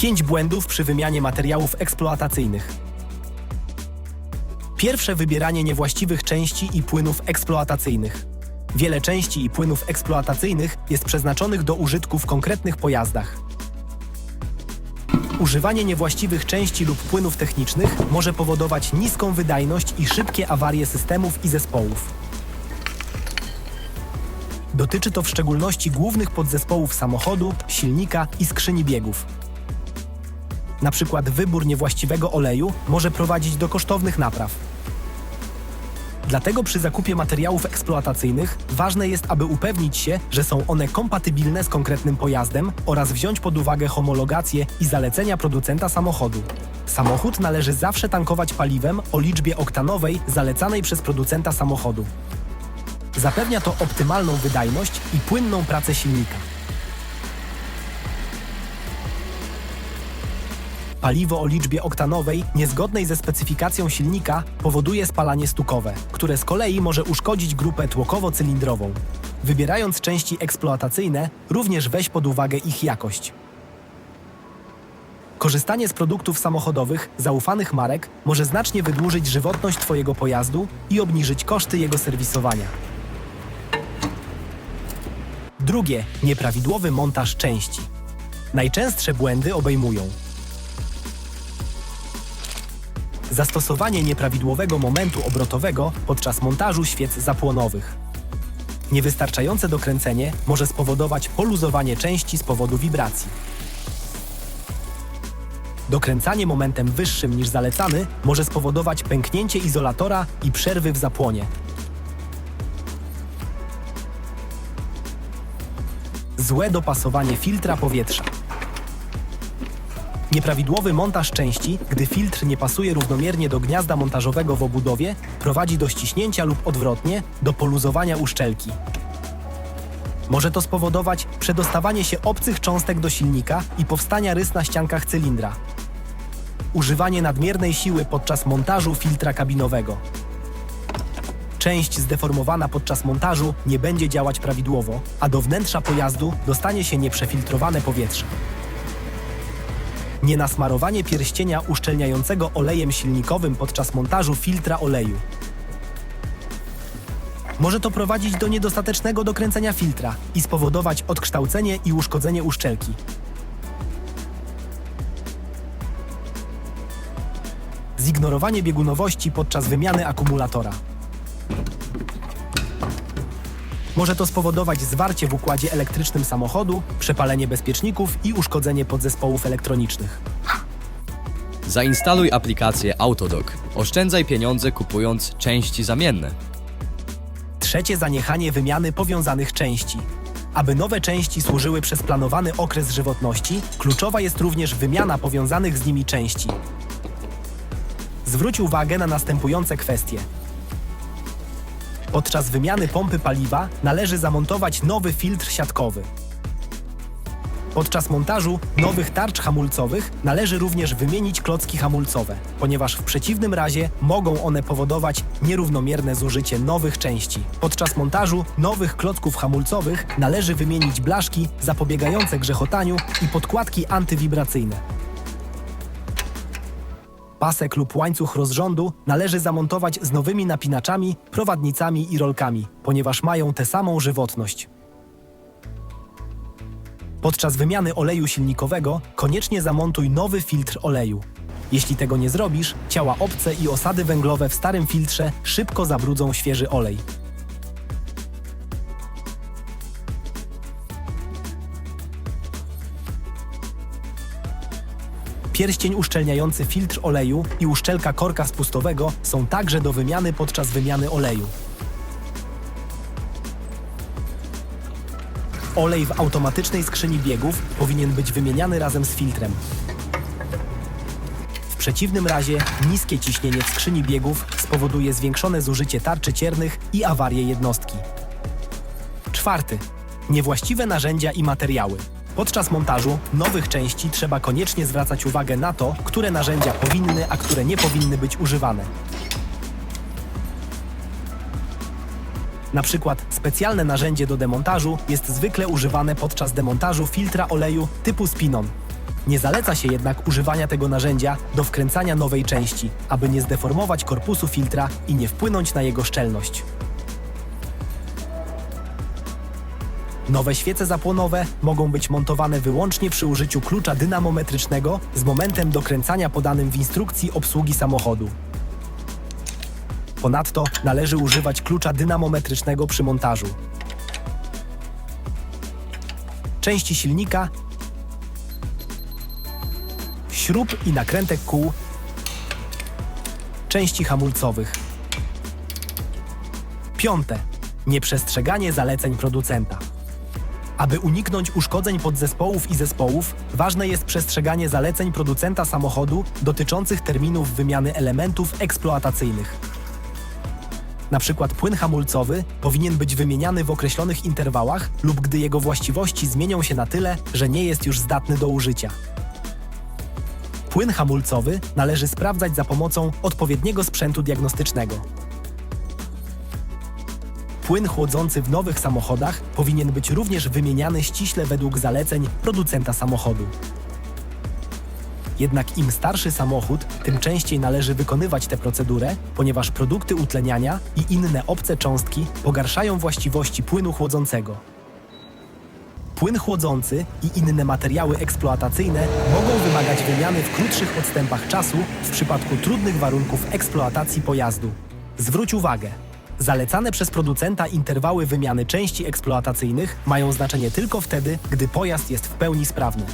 5 błędów przy wymianie materiałów eksploatacyjnych. Pierwsze wybieranie niewłaściwych części i płynów eksploatacyjnych. Wiele części i płynów eksploatacyjnych jest przeznaczonych do użytku w konkretnych pojazdach. Używanie niewłaściwych części lub płynów technicznych może powodować niską wydajność i szybkie awarie systemów i zespołów. Dotyczy to w szczególności głównych podzespołów samochodu, silnika i skrzyni biegów. Na przykład wybór niewłaściwego oleju może prowadzić do kosztownych napraw. Dlatego przy zakupie materiałów eksploatacyjnych ważne jest, aby upewnić się, że są one kompatybilne z konkretnym pojazdem oraz wziąć pod uwagę homologację i zalecenia producenta samochodu. Samochód należy zawsze tankować paliwem o liczbie oktanowej zalecanej przez producenta samochodu. Zapewnia to optymalną wydajność i płynną pracę silnika. Paliwo o liczbie oktanowej niezgodnej ze specyfikacją silnika powoduje spalanie stukowe, które z kolei może uszkodzić grupę tłokowo-cylindrową. Wybierając części eksploatacyjne, również weź pod uwagę ich jakość. Korzystanie z produktów samochodowych zaufanych marek może znacznie wydłużyć żywotność Twojego pojazdu i obniżyć koszty jego serwisowania. Drugie, nieprawidłowy montaż części. Najczęstsze błędy obejmują zastosowanie nieprawidłowego momentu obrotowego podczas montażu świec zapłonowych. Niewystarczające dokręcenie może spowodować poluzowanie części z powodu wibracji. Dokręcanie momentem wyższym niż zalecany może spowodować pęknięcie izolatora i przerwy w zapłonie. Złe dopasowanie filtra powietrza. Nieprawidłowy montaż części, gdy filtr nie pasuje równomiernie do gniazda montażowego w obudowie, prowadzi do ściśnięcia lub odwrotnie, do poluzowania uszczelki. Może to spowodować przedostawanie się obcych cząstek do silnika i powstania rys na ściankach cylindra. Używanie nadmiernej siły podczas montażu filtra kabinowego. Część zdeformowana podczas montażu nie będzie działać prawidłowo, a do wnętrza pojazdu dostanie się nieprzefiltrowane powietrze. Nienasmarowanie pierścienia uszczelniającego olejem silnikowym podczas montażu filtra oleju. Może to prowadzić do niedostatecznego dokręcenia filtra i spowodować odkształcenie i uszkodzenie uszczelki. Zignorowanie biegunowości podczas wymiany akumulatora. Może to spowodować zwarcie w układzie elektrycznym samochodu, przepalenie bezpieczników i uszkodzenie podzespołów elektronicznych. Zainstaluj aplikację Autodoc. Oszczędzaj pieniądze kupując części zamienne. Trzecie zaniechanie wymiany powiązanych części. Aby nowe części służyły przez planowany okres żywotności, kluczowa jest również wymiana powiązanych z nimi części. Zwróć uwagę na następujące kwestie. Podczas wymiany pompy paliwa należy zamontować nowy filtr siatkowy. Podczas montażu nowych tarcz hamulcowych należy również wymienić klocki hamulcowe, ponieważ w przeciwnym razie mogą one powodować nierównomierne zużycie nowych części. Podczas montażu nowych klocków hamulcowych należy wymienić blaszki zapobiegające grzechotaniu i podkładki antywibracyjne. Pasek lub łańcuch rozrządu należy zamontować z nowymi napinaczami, prowadnicami i rolkami, ponieważ mają tę samą żywotność. Podczas wymiany oleju silnikowego koniecznie zamontuj nowy filtr oleju. Jeśli tego nie zrobisz, ciała obce i osady węglowe w starym filtrze szybko zabrudzą świeży olej. Pierścień uszczelniający filtr oleju i uszczelka korka spustowego są także do wymiany podczas wymiany oleju. Olej w automatycznej skrzyni biegów powinien być wymieniany razem z filtrem. W przeciwnym razie niskie ciśnienie w skrzyni biegów spowoduje zwiększone zużycie tarczy ciernych i awarię jednostki. Czwarty. Niewłaściwe narzędzia i materiały. Podczas montażu nowych części trzeba koniecznie zwracać uwagę na to, które narzędzia powinny, a które nie powinny być używane. Na przykład specjalne narzędzie do demontażu jest zwykle używane podczas demontażu filtra oleju typu Spinon. Nie zaleca się jednak używania tego narzędzia do wkręcania nowej części, aby nie zdeformować korpusu filtra i nie wpłynąć na jego szczelność. Nowe świece zapłonowe mogą być montowane wyłącznie przy użyciu klucza dynamometrycznego z momentem dokręcania podanym w instrukcji obsługi samochodu. Ponadto należy używać klucza dynamometrycznego przy montażu. Części silnika, śrub i nakrętek kół, części hamulcowych. Piąte. Nieprzestrzeganie zaleceń producenta. Aby uniknąć uszkodzeń podzespołów i zespołów, ważne jest przestrzeganie zaleceń producenta samochodu dotyczących terminów wymiany elementów eksploatacyjnych. Na przykład płyn hamulcowy powinien być wymieniany w określonych interwałach lub gdy jego właściwości zmienią się na tyle, że nie jest już zdatny do użycia. Płyn hamulcowy należy sprawdzać za pomocą odpowiedniego sprzętu diagnostycznego. Płyn chłodzący w nowych samochodach powinien być również wymieniany ściśle według zaleceń producenta samochodu. Jednak im starszy samochód, tym częściej należy wykonywać tę procedurę, ponieważ produkty utleniania i inne obce cząstki pogarszają właściwości płynu chłodzącego. Płyn chłodzący i inne materiały eksploatacyjne mogą wymagać wymiany w krótszych odstępach czasu w przypadku trudnych warunków eksploatacji pojazdu. Zwróć uwagę, zalecane przez producenta interwały wymiany części eksploatacyjnych mają znaczenie tylko wtedy, gdy pojazd jest w pełni sprawny.